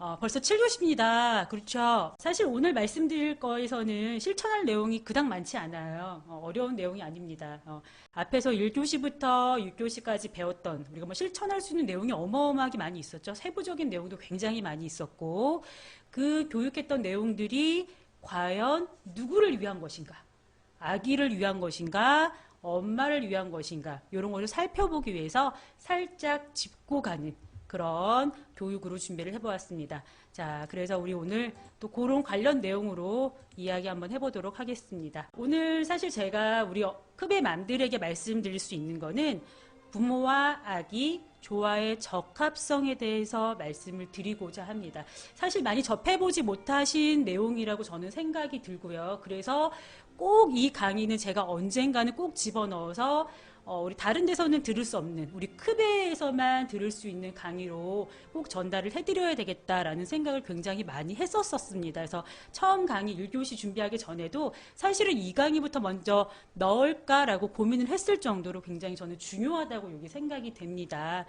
어, 벌써 7교시입니다. 그렇죠. 사실 오늘 말씀드릴 거에서는 실천할 내용이 그닥 많지 않아요. 어, 려운 내용이 아닙니다. 어, 앞에서 1교시부터 6교시까지 배웠던 우리가 뭐 실천할 수 있는 내용이 어마어마하게 많이 있었죠. 세부적인 내용도 굉장히 많이 있었고 그 교육했던 내용들이 과연 누구를 위한 것인가? 아기를 위한 것인가? 엄마를 위한 것인가? 이런 것을 살펴보기 위해서 살짝 짚고 가는 그런 교육으로 준비를 해보았습니다. 자, 그래서 우리 오늘 또 그런 관련 내용으로 이야기 한번 해보도록 하겠습니다. 오늘 사실 제가 우리 크베 맘들에게 말씀드릴 수 있는 거는 부모와 아기 조화의 적합성에 대해서 말씀을 드리고자 합니다. 사실 많이 접해보지 못하신 내용이라고 저는 생각이 들고요. 그래서 꼭 이 강의는 제가 언젠가는 꼭 집어넣어서 어, 우리 다른 데서는 들을 수 없는 우리 크베에서만 들을 수 있는 강의로 꼭 전달을 해드려야 되겠다라는 생각을 굉장히 많이 했었었습니다. 그래서 처음 강의 1교시 준비하기 전에도 사실은 이 강의부터 먼저 넣을까라고 고민을 했을 정도로 굉장히 저는 중요하다고 여기 생각이 됩니다.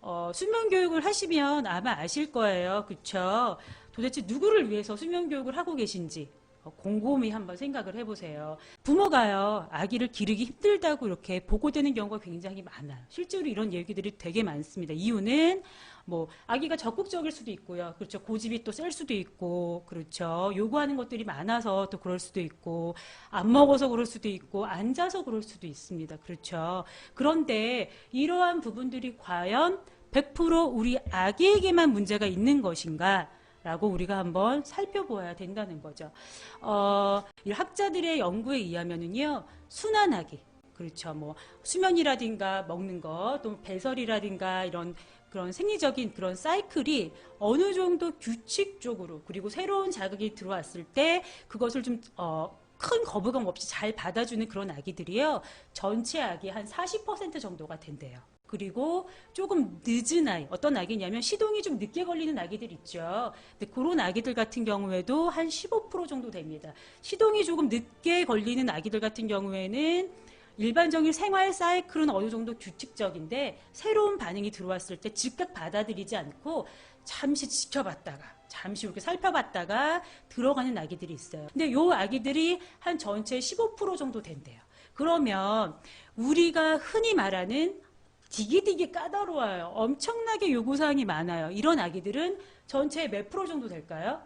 어, 수면 교육을 하시면 아마 아실 거예요. 그렇죠? 도대체 누구를 위해서 수면 교육을 하고 계신지 어, 곰곰이 한번 생각을 해보세요. 부모가요, 아기를 기르기 힘들다고 이렇게 보고되는 경우가 굉장히 많아요. 실제로 이런 얘기들이 되게 많습니다. 이유는 뭐 아기가 적극적일 수도 있고요. 그렇죠. 고집이 또 셀 수도 있고, 그렇죠. 요구하는 것들이 많아서 또 그럴 수도 있고, 안 먹어서 그럴 수도 있고, 앉아서 그럴 수도 있습니다. 그렇죠. 그런데 이러한 부분들이 과연 100% 우리 아기에게만 문제가 있는 것인가? 라고 우리가 한번 살펴보아야 된다는 거죠. 어, 이 학자들의 연구에 의하면은요, 순환하기. 그렇죠. 뭐, 수면이라든가 먹는 것, 또 배설이라든가 이런 그런 생리적인 그런 사이클이 어느 정도 규칙적으로 그리고 새로운 자극이 들어왔을 때 그것을 좀, 어, 큰 거부감 없이 잘 받아주는 그런 아기들이요. 전체 아기 한 40% 정도가 된대요. 그리고 조금 늦은 아이, 어떤 아기냐면 시동이 좀 늦게 걸리는 아기들 있죠. 근데 그런 아기들 같은 경우에도 한 15% 정도 됩니다. 시동이 조금 늦게 걸리는 아기들 같은 경우에는 일반적인 생활 사이클은 어느 정도 규칙적인데 새로운 반응이 들어왔을 때 즉각 받아들이지 않고 잠시 지켜봤다가 잠시 이렇게 살펴봤다가 들어가는 아기들이 있어요. 근데 요 아기들이 한 전체의 15% 정도 된대요. 그러면 우리가 흔히 말하는 디기디기 까다로워요. 엄청나게 요구사항이 많아요. 이런 아기들은 전체의 몇 프로 정도 될까요?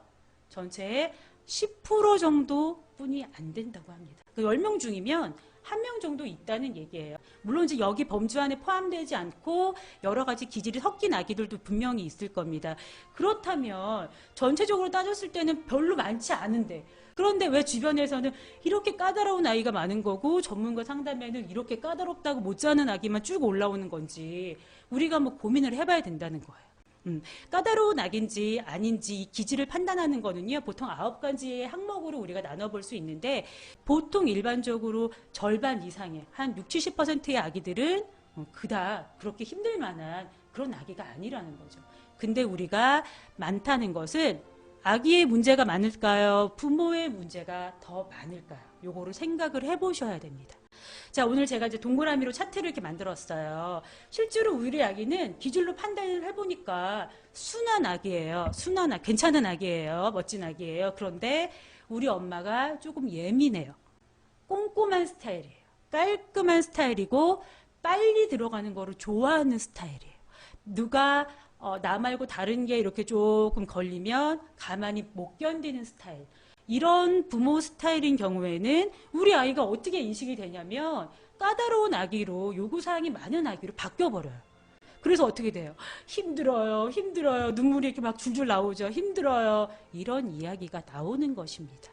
전체의 10% 정도 뿐이 안 된다고 합니다. 그 10명 중이면 한 명 정도 있다는 얘기예요. 물론 이제 여기 범주 안에 포함되지 않고 여러 가지 기질이 섞인 아기들도 분명히 있을 겁니다. 그렇다면 전체적으로 따졌을 때는 별로 많지 않은데 그런데 왜 주변에서는 이렇게 까다로운 아이가 많은 거고 전문가 상담에는 이렇게 까다롭다고 못 자는 아기만 쭉 올라오는 건지 우리가 뭐 고민을 해봐야 된다는 거예요. 음, 까다로운 악인지 아닌지 이 기질을 판단하는 거는요, 보통 아홉 가지의 항목으로 우리가 나눠볼 수 있는데, 보통 일반적으로 절반 이상의, 한 60, 70%의 아기들은 어, 그다 그렇게 힘들 만한 그런 아기가 아니라는 거죠. 근데 우리가 많다는 것은 아기의 문제가 많을까요? 부모의 문제가 더 많을까요? 요거를 생각을 해보셔야 됩니다. 자, 오늘 제가 이제 동그라미로 차트를 이렇게 만들었어요. 실제로 우리 아기는 기준로 판단을 해보니까 순한 아기예요. 순한 아, 괜찮은 아기예요. 멋진 아기예요. 그런데 우리 엄마가 조금 예민해요. 꼼꼼한 스타일이에요. 깔끔한 스타일이고 빨리 들어가는 거를 좋아하는 스타일이에요. 누가 어, 나 말고 다른 게 이렇게 조금 걸리면 가만히 못 견디는 스타일. 이런 부모 스타일인 경우에는 우리 아이가 어떻게 인식이 되냐면 까다로운 아기로 요구사항이 많은 아기로 바뀌어버려요. 그래서 어떻게 돼요? 힘들어요, 힘들어요. 눈물이 이렇게 막 줄줄 나오죠. 힘들어요. 이런 이야기가 나오는 것입니다.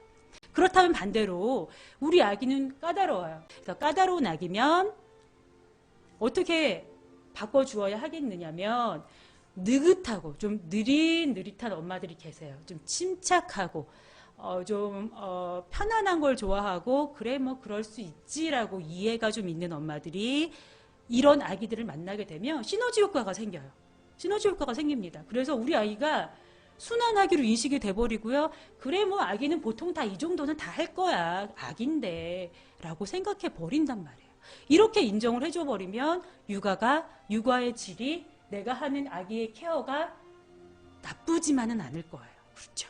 그렇다면 반대로 우리 아기는 까다로워요. 그래서 까다로운 아기면 어떻게 바꿔주어야 하겠느냐면 느긋하고 좀 느릿느릿한 엄마들이 계세요. 좀 침착하고 어, 좀, 어, 편안한 걸 좋아하고, 그래, 뭐, 그럴 수 있지라고 이해가 좀 있는 엄마들이 이런 아기들을 만나게 되면 시너지 효과가 생겨요. 시너지 효과가 생깁니다. 그래서 우리 아이가 순환하기로 인식이 돼버리고요. 그래, 뭐, 아기는 보통 다 이 정도는 다 할 거야. 아기인데. 라고 생각해 버린단 말이에요. 이렇게 인정을 해줘 버리면 육아가, 육아의 질이 내가 하는 아기의 케어가 나쁘지만은 않을 거예요. 그렇죠.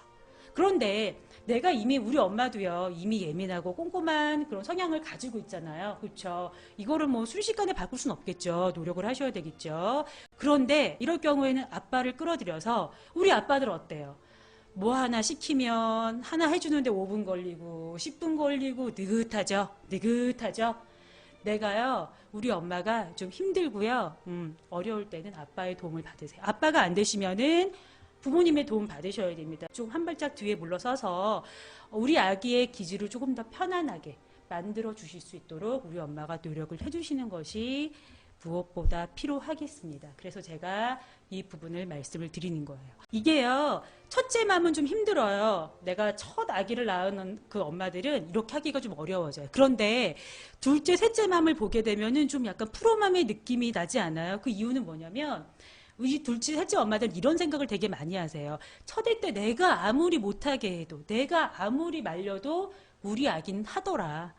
그런데 내가 이미 우리 엄마도요 이미 예민하고 꼼꼼한 그런 성향을 가지고 있잖아요. 그렇죠? 이거를 뭐 순식간에 바꿀 수는 없겠죠. 노력을 하셔야 되겠죠. 그런데 이럴 경우에는 아빠를 끌어들여서 우리 아빠들 어때요? 뭐 하나 시키면 하나 해주는데 5분 걸리고 10분 걸리고 느긋하죠? 느긋하죠? 내가요 우리 엄마가 좀 힘들고요. 음, 어려울 때는 아빠의 도움을 받으세요. 아빠가 안 되시면은 부모님의 도움 받으셔야 됩니다. 좀 한 발짝 뒤에 물러서서 우리 아기의 기질을 조금 더 편안하게 만들어 주실 수 있도록 우리 엄마가 노력을 해주시는 것이 무엇보다 필요하겠습니다. 그래서 제가 이 부분을 말씀을 드리는 거예요. 이게요, 첫째 맘은 좀 힘들어요. 내가 첫 아기를 낳은 그 엄마들은 이렇게 하기가 좀 어려워져요. 그런데 둘째, 셋째 맘을 보게 되면은 좀 약간 프로맘의 느낌이 나지 않아요? 그 이유는 뭐냐면, 우리 둘째, 셋째 엄마들 이런 생각을 되게 많이 하세요. 첫애 때 내가 아무리 못하게 해도, 내가 아무리 말려도 우리 아기는 하더라.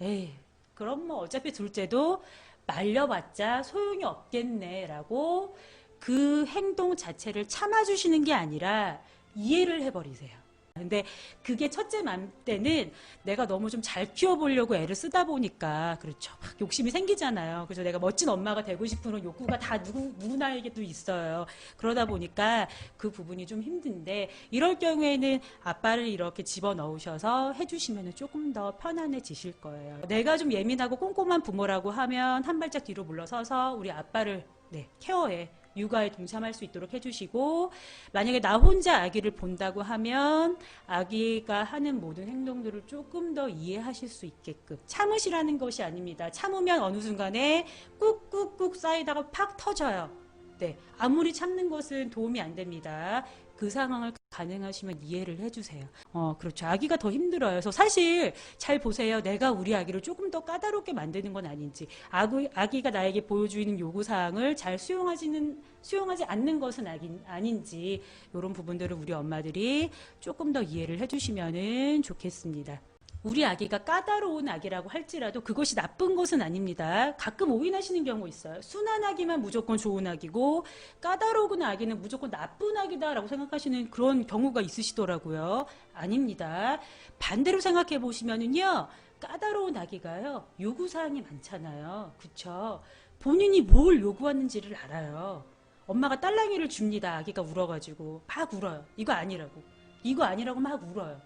에이, 그럼 뭐 어차피 둘째도 말려봤자 소용이 없겠네라고 그 행동 자체를 참아주시는 게 아니라 이해를 해버리세요. 근데 그게 첫째 맘 때는 내가 너무 좀 잘 키워보려고 애를 쓰다 보니까 그렇죠. 막 욕심이 생기잖아요. 그래서 내가 멋진 엄마가 되고 싶은 욕구가 다 누구, 누구나에게도 있어요. 그러다 보니까 그 부분이 좀 힘든데 이럴 경우에는 아빠를 이렇게 집어 넣으셔서 해주시면 조금 더 편안해지실 거예요. 내가 좀 예민하고 꼼꼼한 부모라고 하면 한 발짝 뒤로 물러서서 우리 아빠를 네, 케어해 육아에 동참할 수 있도록 해주시고 만약에 나 혼자 아기를 본다고 하면 아기가 하는 모든 행동들을 조금 더 이해하실 수 있게끔 참으시라는 것이 아닙니다. 참으면 어느 순간에 꾹꾹꾹 쌓이다가 팍 터져요. 네, 아무리 참는 것은 도움이 안 됩니다. 그 상황을 가능하시면 이해를 해주세요. 어, 그렇죠. 아기가 더 힘들어요. 그래서 사실 잘 보세요. 내가 우리 아기를 조금 더 까다롭게 만드는 건 아닌지, 아기, 아기가 나에게 보여주는 요구사항을 잘 수용하지는, 수용하지 않는 것은 아기, 아닌지, 이런 부분들을 우리 엄마들이 조금 더 이해를 해주시면 좋겠습니다. 우리 아기가 까다로운 아기라고 할지라도 그것이 나쁜 것은 아닙니다. 가끔 오인하시는 경우 있어요. 순한 아기만 무조건 좋은 아기고 까다로운 아기는 무조건 나쁜 아기다라고 생각하시는 그런 경우가 있으시더라고요. 아닙니다. 반대로 생각해 보시면은요. 까다로운 아기가요. 요구사항이 많잖아요. 그쵸? 본인이 뭘 요구하는지를 알아요. 엄마가 딸랑이를 줍니다. 아기가 울어가지고 막 울어요. 이거 아니라고. 이거 아니라고 막 울어요.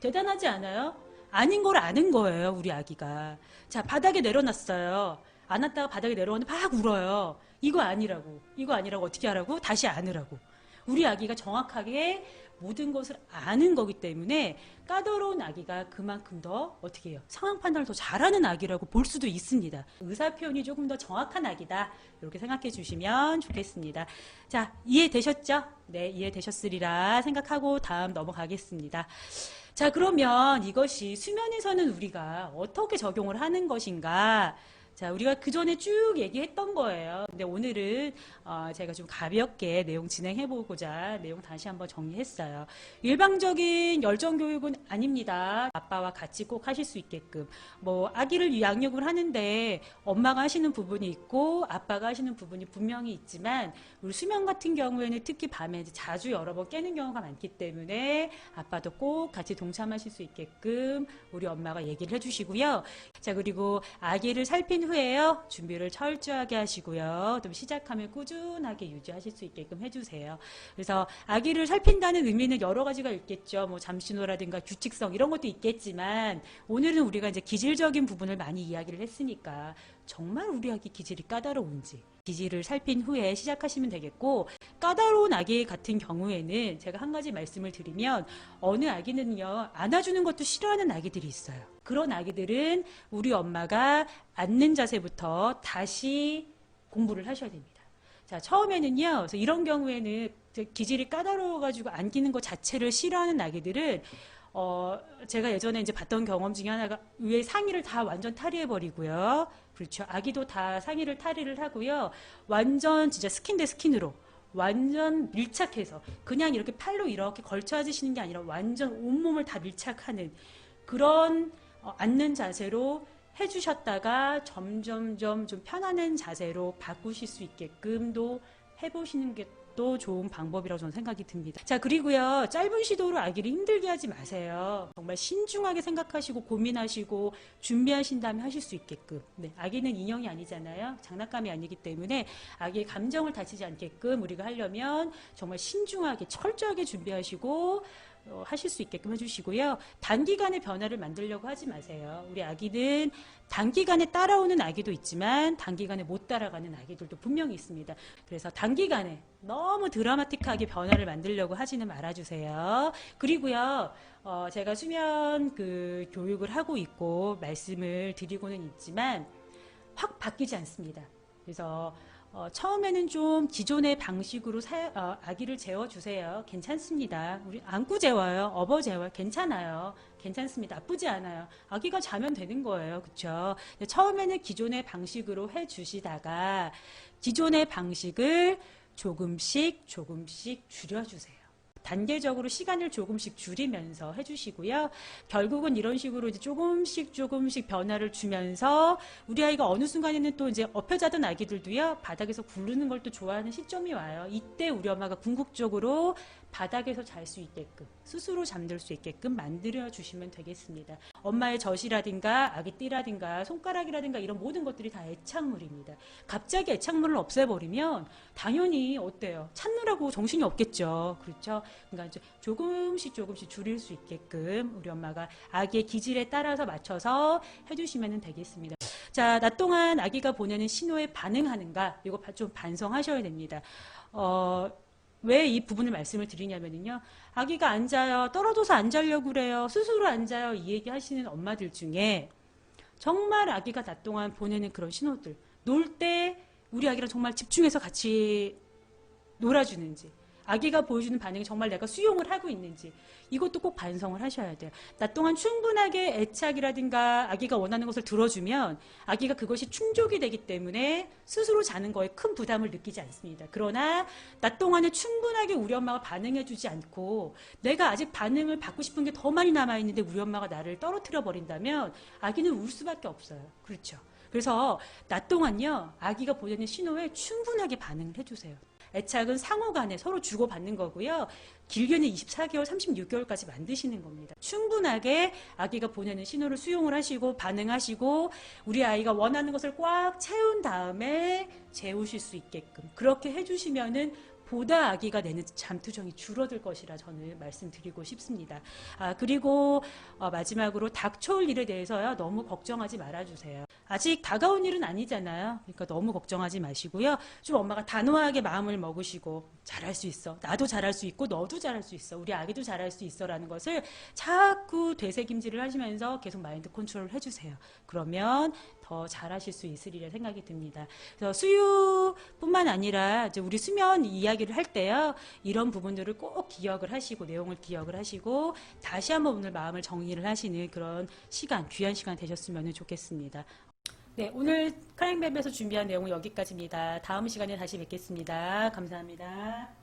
대단하지 않아요? 아닌 걸 아는 거예요, 우리 아기가. 자, 바닥에 내려놨어요. 안았다가 바닥에 내려오는데 막 울어요. 이거 아니라고. 이거 아니라고 어떻게 하라고? 다시 안으라고. 우리 아기가 정확하게 모든 것을 아는 거기 때문에 까다로운 아기가 그만큼 더 어떻게 해요? 상황 판단을 더 잘하는 아기라고 볼 수도 있습니다. 의사 표현이 조금 더 정확한 아기다. 이렇게 생각해 주시면 좋겠습니다. 자, 이해되셨죠? 네, 이해되셨으리라 생각하고 다음 넘어가겠습니다. 자, 그러면 이것이 수면에서는 우리가 어떻게 적용을 하는 것인가? 자, 우리가 그 전에 쭉 얘기했던 거예요. 근데 오늘은 어, 제가 좀 가볍게 내용 진행해보고자 내용 다시 한번 정리했어요. 일방적인 열정 교육은 아닙니다. 아빠와 같이 꼭 하실 수 있게끔. 뭐, 아기를 양육을 하는데 엄마가 하시는 부분이 있고 아빠가 하시는 부분이 분명히 있지만 우리 수면 같은 경우에는 특히 밤에 자주 여러 번 깨는 경우가 많기 때문에 아빠도 꼭 같이 동참하실 수 있게끔 우리 엄마가 얘기를 해주시고요. 자, 그리고 아기를 살핀 후에요. 준비를 철저하게 하시고요. 또 시작하면 꾸준하게 유지하실 수 있게끔 해주세요. 그래서 아기를 살핀다는 의미는 여러 가지가 있겠죠. 뭐 잠시노라든가 규칙성 이런 것도 있겠지만 오늘은 우리가 이제 기질적인 부분을 많이 이야기를 했으니까 정말 우리 아기 기질이 까다로운지 기질을 살핀 후에 시작하시면 되겠고 까다로운 아기 같은 경우에는 제가 한 가지 말씀을 드리면 어느 아기는요 안아주는 것도 싫어하는 아기들이 있어요. 그런 아기들은 우리 엄마가 앉는 자세부터 다시 공부를 하셔야 됩니다. 자, 처음에는요, 그래서 이런 경우에는 기질이 까다로워가지고 안기는 것 자체를 싫어하는 아기들은, 어, 제가 예전에 이제 봤던 경험 중에 하나가 위에 상의를 다 완전 탈의해버리고요. 그렇죠. 아기도 다 상의를 탈의를 하고요. 완전 진짜 스킨 대 스킨으로. 완전 밀착해서 그냥 이렇게 팔로 이렇게 걸쳐 앉으시는 게 아니라 완전 온몸을 다 밀착하는 그런 어, 앉는 자세로 해주셨다가 점점점 좀 편안한 자세로 바꾸실 수 있게끔도 해보시는 게 또 좋은 방법이라고 저는 생각이 듭니다. 자, 그리고요, 짧은 시도로 아기를 힘들게 하지 마세요. 정말 신중하게 생각하시고 고민하시고 준비하신 다음에 하실 수 있게끔. 네, 아기는 인형이 아니잖아요. 장난감이 아니기 때문에 아기의 감정을 다치지 않게끔 우리가 하려면 정말 신중하게 철저하게 준비하시고 어, 하실 수 있게끔 해주시고요. 단기간에 변화를 만들려고 하지 마세요. 우리 아기는 단기간에 따라오는 아기도 있지만 단기간에 못 따라가는 아기들도 분명히 있습니다. 그래서 단기간에 너무 드라마틱하게 변화를 만들려고 하지는 말아주세요. 그리고요, 어, 제가 수면 그 교육을 하고 있고 말씀을 드리고는 있지만 확 바뀌지 않습니다. 그래서 어, 처음에는 좀 기존의 방식으로 사- 어, 아기를 재워주세요. 괜찮습니다. 우리 안고 재워요. 업어 재워요. 괜찮아요. 괜찮습니다. 나쁘지 않아요. 아기가 자면 되는 거예요. 근데 처음에는 기존의 방식으로 해주시다가 기존의 방식을 조금씩 조금씩 줄여주세요. 단계적으로 시간을 조금씩 줄이면서 해주시고요. 결국은 이런 식으로 이제 조금씩 조금씩 변화를 주면서 우리 아이가 어느 순간에는 또 이제 엎여 자던 아기들도요 바닥에서 굴르는 걸 또 좋아하는 시점이 와요. 이때 우리 엄마가 궁극적으로 바닥에서 잘 수 있게끔 스스로 잠들 수 있게끔 만들어 주시면 되겠습니다. 엄마의 젖이라든가 아기 띠라든가 손가락이라든가 이런 모든 것들이 다 애착물입니다. 갑자기 애착물을 없애버리면 당연히 어때요? 찾느라고 정신이 없겠죠. 그렇죠? 그러니까 이제 조금씩 조금씩 줄일 수 있게끔 우리 엄마가 아기의 기질에 따라서 맞춰서 해주시면 되겠습니다. 자, 낮 동안 아기가 보내는 신호에 반응하는가? 이거 바- 좀 반성하셔야 됩니다. 어, 왜 이 부분을 말씀을 드리냐면요. 아기가 앉아요. 떨어져서 안 자려고 그래요. 스스로 앉아요. 이 얘기 하시는 엄마들 중에 정말 아기가 낮 동안 보내는 그런 신호들. 놀 때 우리 아기랑 정말 집중해서 같이 놀아주는지. 아기가 보여주는 반응이 정말 내가 수용을 하고 있는지 이것도 꼭 반성을 하셔야 돼요. 낮 동안 충분하게 애착이라든가 아기가 원하는 것을 들어주면 아기가 그것이 충족이 되기 때문에 스스로 자는 거에 큰 부담을 느끼지 않습니다. 그러나 낮 동안에 충분하게 우리 엄마가 반응해주지 않고 내가 아직 반응을 받고 싶은 게 더 많이 남아있는데 우리 엄마가 나를 떨어뜨려 버린다면 아기는 울 수밖에 없어요. 그렇죠. 그래서 낮 동안요 아기가 보내는 신호에 충분하게 반응을 해주세요. 애착은 상호 간에 서로 주고받는 거고요. 길게는 24개월, 36개월까지 만드시는 겁니다. 충분하게 아기가 보내는 신호를 수용을 하시고 반응하시고 우리 아이가 원하는 것을 꽉 채운 다음에 재우실 수 있게끔 그렇게 해주시면은 보다 아기가 내는 잠투정이 줄어들 것이라 저는 말씀드리고 싶습니다. 아, 그리고 어, 마지막으로 닥쳐올 일에 대해서요, 너무 걱정하지 말아주세요. 아직 다가온 일은 아니잖아요. 그러니까 너무 걱정하지 마시고요. 좀 엄마가 단호하게 마음을 먹으시고, 잘할 수 있어. 나도 잘할 수 있고, 너도 잘할 수 있어. 우리 아기도 잘할 수 있어. 라는 것을 자꾸 되새김질을 하시면서 계속 마인드 컨트롤을 해주세요. 그러면 더 잘하실 수 있으리라 생각이 듭니다. 그래서 수유뿐만 아니라 이제 우리 수면 이야기를 할 때요, 이런 부분들을 꼭 기억을 하시고, 내용을 기억을 하시고, 다시 한번 오늘 마음을 정리를 하시는 그런 시간, 귀한 시간 되셨으면 좋겠습니다. 네, 오늘 카랭맵에서 준비한 내용은 여기까지입니다. 다음 시간에 다시 뵙겠습니다. 감사합니다.